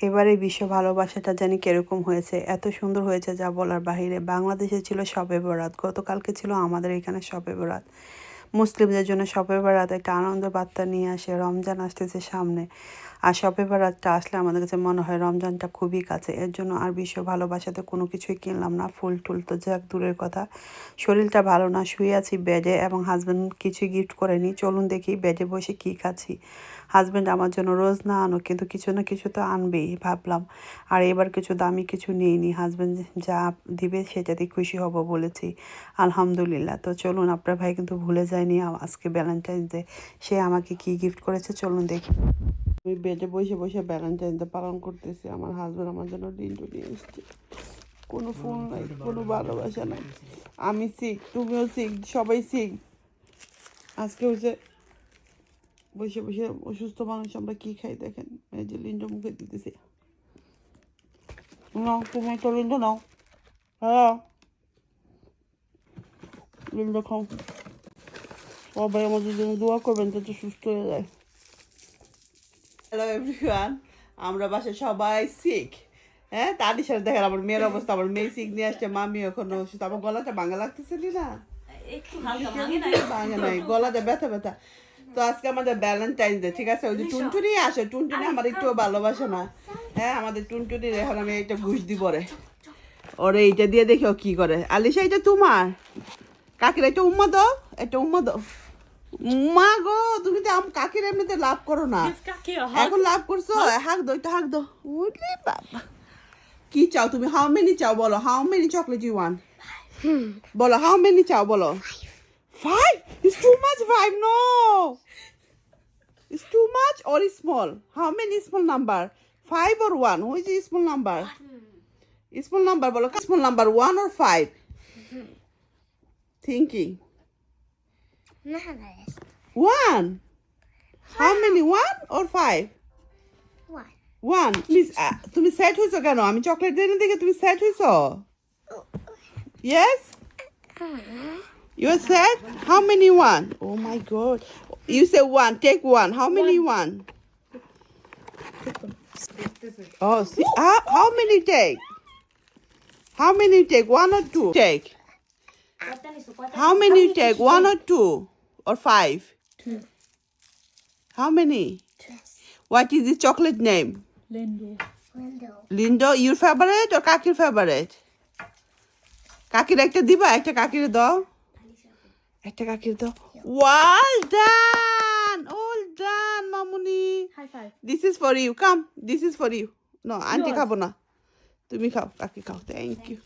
এবারে বিশ্ব ভালোবাসাটা জানি কীরকম হয়েছে, এত সুন্দর হয়েছে যা বলার বাহিরে। বাংলাদেশে ছিল শবে বরাত, গতকালকে ছিল আমাদের এখানে শবে বরাত। মুসলিমদের জন্য শবে বরাত একটা আনন্দ বার্তা নিয়ে আসে, রমজান আসতেছে সামনে। আর শবে বরাতটা আসলে আমাদের কাছে মনে হয় রমজানটা খুবই কাছে। এর জন্য আর বিশ্ব ভালোবাসাতে কোনো কিছুই কিনলাম না, ফুল টুল তো যাক দূরের কথা। শরীরটা ভালো না, শুয়ে আছি বেডে এবং হাজব্যান্ড কিছুই গিফট করেনি। চলুন দেখি বেডে বসে কী খাচ্ছি। হাজব্যান্ড আমার জন্য রোজ না আনো, কিন্তু কিছু না কিছু তো আনবেই ভাবলাম। আর এবার কিছু দামি কিছু নিইনি। হাজব্যান্ড যা দিবে সেটাতে খুশি হব বলেছি। আলহামদুলিল্লাহ। তো চলুন, আপনার ভাই কিন্তু ভুলে যায়নি আজকে ভ্যালেন্টাইন্স ডে সে আমাকে কি গিফট করেছে চলুন দেখি। আমি বেডে বসে বসে ভ্যালেন্টাইন্স ডে পালন করতেছি। আমার হাজব্যান্ড আমার জন্য ডিন্টু নিয়ে এসছে। কোনো ফোন নাই, কোনো ভালোবাসা নাই। আমি শিখ তুমিও শিখ সবাই শিখ আজকে হচ্ছে বসে বসে অসুস্থ মানুষ আমরা কি খাই দেখেন? এই যে লিন্ডো মুখে দিতেছি। নাও তুমি একটা নাও। হ্যাঁ। খাও। সবাই আমাদের জন্য দোয়া করবেন যাতে সুস্থ হয়ে যায়। হ্যালো এভরিওয়ান আমরা বাসায় সবাই শিখ হ্যাঁ তারই সাথে দেখেন আমার মেয়ের অবস্থা। আমার মেয়ে শিখ নিয়ে আসছে মামি এখন অসুস্থ। আমার গলাটা ভাঙা লাগতেছে না ভাঙে নাই? গলাটা ব্যথা ব্যথা। তো আজকে আমাদের ভ্যালেন্টাইন ডে ঠিক আছে? ওই যে টুনটুনি আসে টুনটুনি আমার একটু ভালোবাসে না। হ্যাঁ আমাদের টুনটুনির এখন আমি একটা ঘুষ দিব রে ওরে এইটা দিয়ে দেখি ও কি করে। আলিশা এটা তোমার? কাকির একটা উম্মা দাও এটা উম্মা দাও মা গো তুমি তো আম কাকির এমনিতে লাভ করো না। এখন লাভ করছ? হাক দো এটা হাক দো উঠলে বাবা। কি চাও তুমি? হাউ মেনি চাও বলো? How many chocolate you want বলো হাউ মেনি চাও বলো? Five it's too much five no it's too much or small how many small number five or one which is small number small number বলো small number one or five thinking Nada es one how many one or five one. One please তুমি set হয়েছো কেন আমি chocolate দেনে দেখে তুমি set হয়েছো yes You are set how many one oh my God you say one take one how many one Oh, see, how, how many take? How many take? One or two? Take. How many take? One or two? Or five? Two. How many? What is the chocolate name? লেন্ডো Window. লিন্ডো your favourite ও কাকির favourite কাকির একটা দিবা একটা কাকির দাও একটা কাকির দাও। ওয়াল ডান all done Mamuni. This is for you come this is for you no aunty খাব না। তুমি খাও কাকি খাও। Thank you